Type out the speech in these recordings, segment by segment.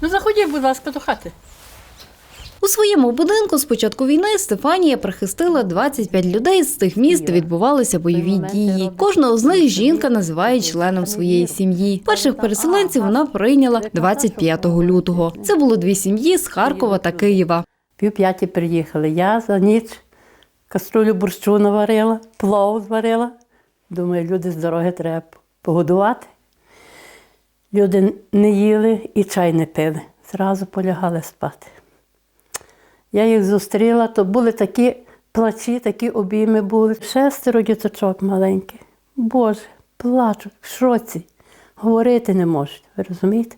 Ну заходіть, будь ласка, до хати. У своєму будинку з початку війни Стефанія прихистила 25 людей. З цих міст де відбувалися бойові дії. Кожного з них жінка називає членом своєї сім'ї. Перших переселенців вона прийняла 25 лютого. Це були дві сім'ї з Харкова та Києва. Пів п'яті приїхали. Я за ніч каструлю борщу наварила, плов зварила. Думаю, люди з дороги треба погодувати. Люди не їли і чай не пили. Зразу полягали спати. Я їх зустріла, то були такі плачі, такі обійми були. Шестеро діточок маленьких. Боже, плачуть, в шоці. Говорити не можуть, ви розумієте?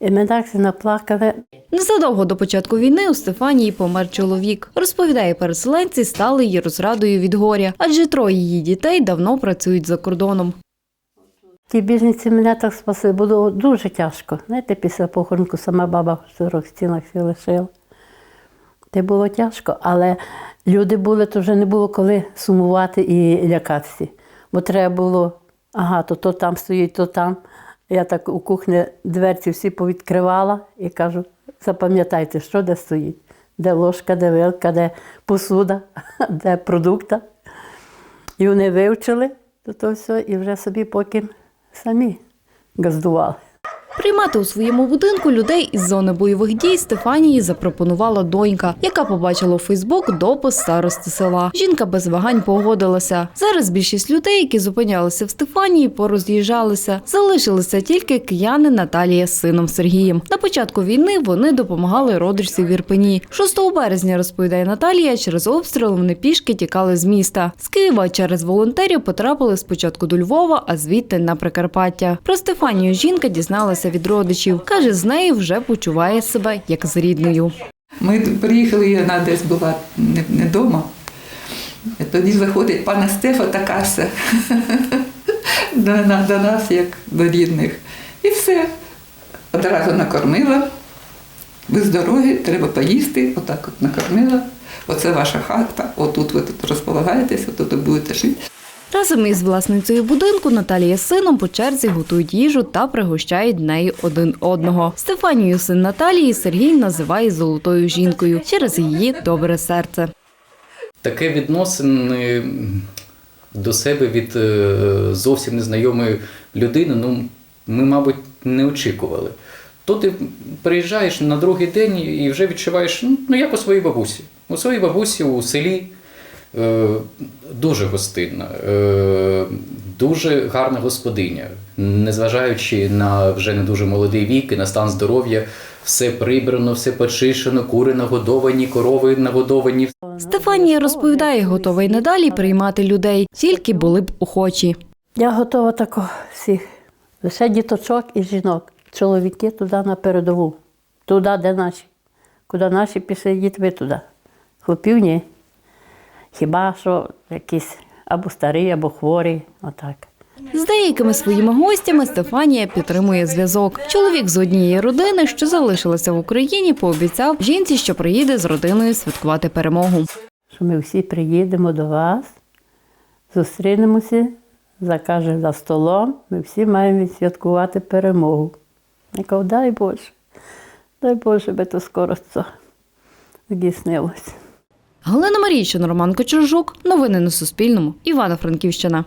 І ми так наплакали. Незадовго до початку війни у Стефанії помер чоловік. Розповідає, переселенці стали її розрадою від горя, адже троє її дітей давно працюють за кордоном. Ті біженці мене так спасли, було дуже тяжко. Знаєте, після похоронку сама баба в чотирьох стінах всі лишила. Це було тяжко, але люди були, то вже не було коли сумувати і лякатися. Бо треба було, ага, то, то там стоїть, то там. Я так у кухні дверці всі повідкривала і кажу, запам'ятайте, що де стоїть, де ложка, де вилка, де посуда, де продукта. І вони вивчили то, то все, і вже собі поки самі газдували. Приймати у своєму будинку людей із зони бойових дій Стефанії запропонувала донька, яка побачила у Фейсбук допис старости села. Жінка без вагань погодилася. Зараз більшість людей, які зупинялися в Стефанії, пороз'їжджалися. Залишилися тільки кияни Наталія з сином Сергієм. На початку війни вони допомагали родичці в Ірпені. 6 березня розповідає Наталія. Через обстріл вони пішки тікали з міста. З Києва через волонтерів потрапили спочатку до Львова, а звідти на Прикарпаття. Про Стефанію жінка дізналася від родичів. каже, з нею вже почуває себе як з рідною. Ми приїхали, і вона десь була не, вдома. Тоді заходить пана Стефа та каже до, до нас, як до рідних. І все. Одразу накормила. Ви дороги, треба поїсти. Отак от накормила. Оце ваша хата, отут ви тут розполагаєтесь, отут будете жити. Разом із власницею будинку Наталія з сином по черзі готують їжу та пригощають нею один одного. Стефанію син Наталії Сергій називає золотою жінкою через її добре серце. таке відносини до себе від е, зовсім незнайомої людини, ну, ми, мабуть, не очікували. То ти приїжджаєш на другий день і вже відчуваєш, ну, як у своїй бабусі. У своїй бабусі у селі дуже гостинна, е, дуже гарна господиня. Незважаючи на вже не дуже молодий вік і на стан здоров'я, все прибрано, все почищено, кури нагодовані, корови нагодовані, Стефанія розповідає, готова й надалі приймати людей, тільки були б охочі. Я готова тако всіх. Лише діточок і жінок. Чоловіки туди на передову. Туди, де наші. Куди наші пішли, йдіть ви туди. Хлопів ні. Хіба що якісь або старі, або хворі. Отак. З деякими своїми гостями Стефанія підтримує зв'язок. Чоловік з однієї родини, що залишилася в Україні, пообіцяв жінці, що приїде з родиною святкувати перемогу. Що ми всі приїдемо до вас, зустрінемося, закаже за столом, ми всі маємо відсвяткувати перемогу. Я кажу, дай Боже, дай Боже, би то скоро це здійснилося. Галина Марійчина, Роман Кочержук. Новини на Суспільному. Івано-Франківщина.